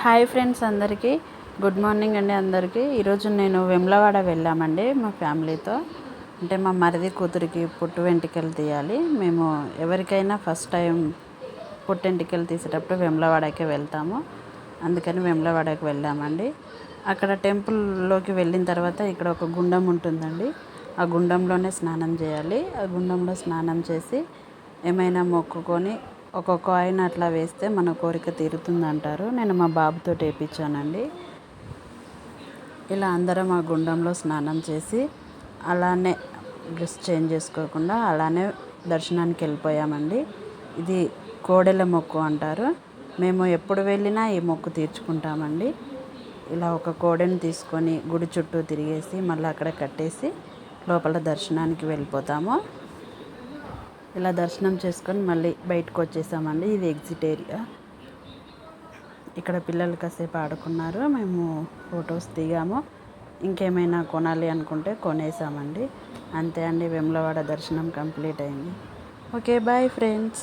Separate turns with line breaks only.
Hi friends అందరికీ. Good morning అండి అందరికీ. ఈరోజు నేను వెమ్లవాడ వెళ్ళామండి మా ఫ్యామిలీతో. అంటే మా మరిది కూతురికి పుట్టు వెంటికలు తీయాలి. మేము ఎవరికైనా ఫస్ట్ టైం పుట్టు వెంటికలు తీసేటప్పుడు వెమ్లవాడకే వెళ్తాము. అందుకని వెమ్లవాడకి వెళ్ళామండి. అక్కడ టెంపుల్లోకి వెళ్ళిన తర్వాత ఇక్కడ ఒక గుండం ఉంటుందండి. ఆ గుండంలోనే స్నానం చేయాలి. ఆ గుండంలో స్నానం చేసి ఏమైనా మొక్కుకొని ఒక కాయిన్ అట్లా వేస్తే మన కోరిక తీరుతుంది అంటారు నేను మా బాబుతో వేయించానండి ఇలా అందరం ఆ గుండంలో స్నానం చేసి అలానే డ్రెస్ చేంజ్ చేసుకోకుండా అలానే దర్శనానికి వెళ్ళిపోయామండి. ఇది కోడెల మొక్కు అంటారు. మేము ఎప్పుడు వెళ్ళినా ఈ మొక్కు తీర్చుకుంటామండి. ఇలా ఒక కోడెను తీసుకొని గుడి చుట్టూ తిరిగేసి మళ్ళీ అక్కడ కట్టేసి లోపల దర్శనానికి వెళ్ళిపోతాము. ఇలా దర్శనం చేసుకొని మళ్ళీ బయటకు వచ్చేసామండి. ఇది ఎగ్జిట్ ఏరియా ఇక్కడ పిల్లలు కాసేపు ఆడుకున్నారు. మేము ఫొటోస్ దిగాము. ఇంకేమైనా కొనాలి అనుకుంటే కొనేసామండి. అంతే అండి వెమ్లవాడ దర్శనం కంప్లీట్ అయింది. Okay bye friends